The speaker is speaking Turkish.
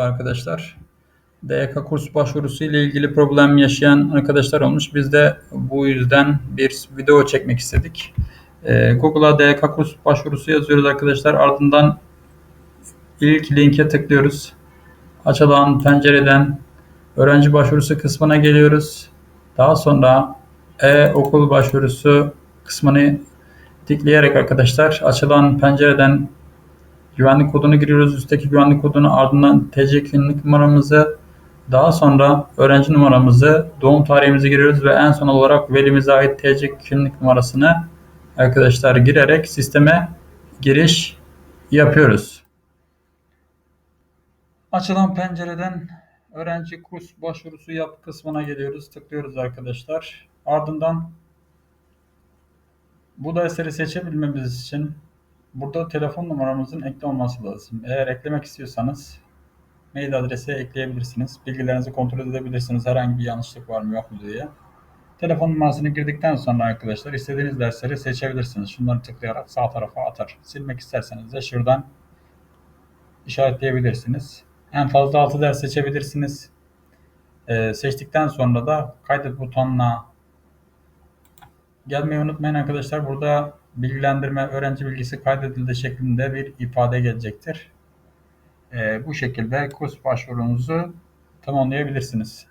arkadaşlar. DYK kurs başvurusu ile ilgili problem yaşayan arkadaşlar olmuş. Biz de bu yüzden bir video çekmek istedik. Ee, Google'a DYK kurs başvurusu yazıyoruz arkadaşlar. Ardından ilk linke tıklıyoruz. Açılan pencereden öğrenci başvurusu kısmına geliyoruz. Daha sonra e-okul başvurusu kısmını tıklayarak arkadaşlar açılan pencereden güvenlik kodunu giriyoruz. Üstteki güvenlik kodunu ardından TC kimlik numaramızı daha sonra öğrenci numaramızı, doğum tarihimizi giriyoruz ve en son olarak velimize ait TC kimlik numarasını arkadaşlar girerek sisteme giriş yapıyoruz. Açılan pencereden öğrenci kurs başvurusu yap kısmına geliyoruz. Tıklıyoruz arkadaşlar. Ardından bu dersleri seçebilmemiz için burada telefon numaramızın ekli olması lazım. Eğer eklemek istiyorsanız mail adresi ekleyebilirsiniz. Bilgilerinizi kontrol edebilirsiniz. Herhangi bir yanlışlık var mı yok mu diye. Telefon numarasını girdikten sonra arkadaşlar istediğiniz dersleri seçebilirsiniz. Şunları tıklayarak sağ tarafa atar. Silmek isterseniz de şuradan işaretleyebilirsiniz. En fazla 6 ders seçebilirsiniz. Ee, seçtikten sonra da kaydet butonuna gelmeyi unutmayın arkadaşlar. Burada bilgilendirme öğrenci bilgisi kaydedildi şeklinde bir ifade gelecektir. Ee, bu şekilde kurs başvurunuzu tamamlayabilirsiniz.